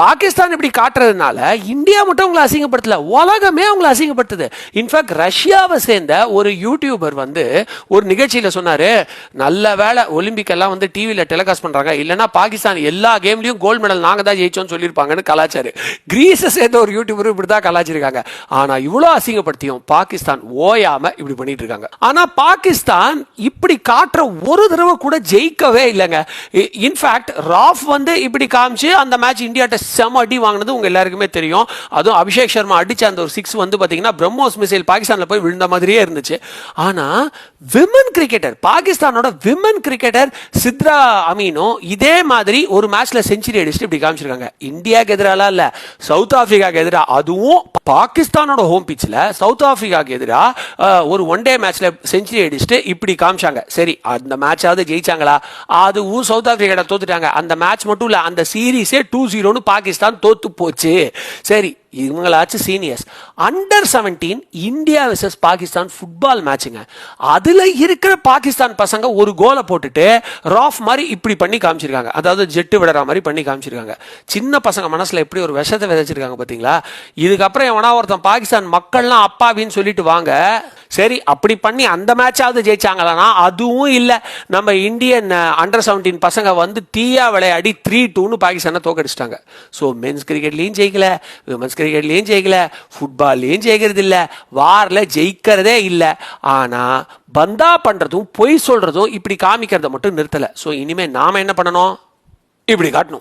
பாகிஸ்தான் இப்படி காட்டுறதுனால இந்தியா மட்டும் உங்களை அசிங்கப்படுத்தல உலகமே உங்களை அசிங்கப்படுத்துது. இன்ஃபேக்ட் ரஷ்யாவை சேர்ந்த ஒரு யூடியூபர் வந்து ஒரு நிகழ்ச்சியில் சொன்னார் நல்ல வேளை ஒலிம்பிக் எல்லாம் வந்து டிவியில் டெலிகாஸ்ட் பண்ணுறாங்க இல்லைன்னா பாகிஸ்தான் எல்லா கேம்லையும் கோல்டு மெடல் நாங்கள் தான் ஜெயிச்சோம்னு சொல்லியிருப்பாங்கன்னு கலாச்சாரு. கிரீஸை சேர்ந்த ஒரு யூடியூபர் இப்படி தான் கலாச்சிருக்காங்க. ஆனால் இவ்வளோ அசிங்கப்படுத்தியும் பாகிஸ்தான் ஓயாமல் இப்படி பண்ணிட்டு இருக்காங்க. ஆனால் பாகிஸ்தான் இப்படி காட்டுற ஒரு தடவை கூட ஜெயிக்கவே இல்லைங்க. இன்ஃபேக்ட் ராஃப் வந்து இப்படி காமிச்சு அந்த மேட்ச் இந்தியாட்ட செம அடி வாங்கினது உங்க எல்லாருக்குமே தெரியும். அதுவும் அபிஷேக் சர்மா அடிச்ச அந்த ஒரு சிக்ஸ் வந்து பாத்தீங்கன்னா பிரம்மோஸ் மிசைல் பாகிஸ்தான்ல போய் விழுந்த மாதிரியே இருந்துச்சு. ஆனா விமன் கிரிக்கெட்டர் பாகிஸ்தானோட விமன் கிரிக்கெட்டர் சித்ரா அமீனும் இதே மாதிரி ஒரு மேட்ச்ல செஞ்சுரி அடிச்சுட்டு இப்படி காமிச்சிருக்காங்க. இந்தியாவுக்கு எதிராலாம் இல்ல சவுத் ஆப்பிரிக்காக்கு எதிராக அதுவும் பாகிஸ்தானோட ஹோம் பிச்சில் சவுத் ஆஃப்ரிக்காவுக்கு எதிராக ஒரு ஒன் டே மேட்ச்ல செஞ்சுரி அடிச்சுட்டு இப்படி காமிச்சாங்க. சரி அந்த மேட்சாவது ஜெயிச்சாங்களா? அதுவும் சவுத் ஆப்பிரிக்காட தோத்துட்டாங்க. அந்த மேட்ச் மட்டும் இல்லை அந்த சீரீஸே டூ ஜீரோன்னு பாகிஸ்தான் தோத்து போச்சு. சரி இவங்களாச்சும் seniors under seventeen India versus Pakistan football மேட்சுங்க அதில் இருக்கிற பாகிஸ்தான் பசங்க ஒரு கோலை போட்டுட்டு ராஃப் மாதிரி இப்படி பண்ணி காமிச்சிருக்காங்க. அதாவது ஜெட்டு விடுற மாதிரி பண்ணி காமிச்சிருக்காங்க. சின்ன பசங்க மனசில் எப்படி ஒரு விஷத்தை விதைச்சிருக்காங்க பார்த்தீங்களா இதுக்கப்புறம் எவனா ஒருத்தன் பாகிஸ்தான் மக்கள்லாம் அப்பாவின்னு சொல்லிட்டு வாங்க சரி அப்படி பண்ணி அந்த மேட்சாவது ஜெயிச்சாங்களான்னா அதுவும் இல்லை. நம்ம இந்தியன் அண்டர் செவன்டீன் பசங்க வந்து தீயா விளையாடி த்ரீ டூன்னு பாகிஸ்தானை தோக்கடிச்சிட்டாங்க. ஸோ மென்ஸ் கிரிக்கெட்லேயும் ஜெயிக்கல விமன்ஸ் கிரிக்கெட்லையும் ஜெயிக்கல ஃபுட்பால்லையும் ஜெயிக்கிறது இல்லை வாரில் ஜெயிக்கிறதே இல்லை. ஆனால் பந்தா பண்ணுறதும் பொய் சொல்கிறதும் இப்படி காமிக்கிறத மட்டும் நிறுத்தலை. ஸோ இனிமேல் நாம் என்ன பண்ணணும்? இப்படி காட்டணும்.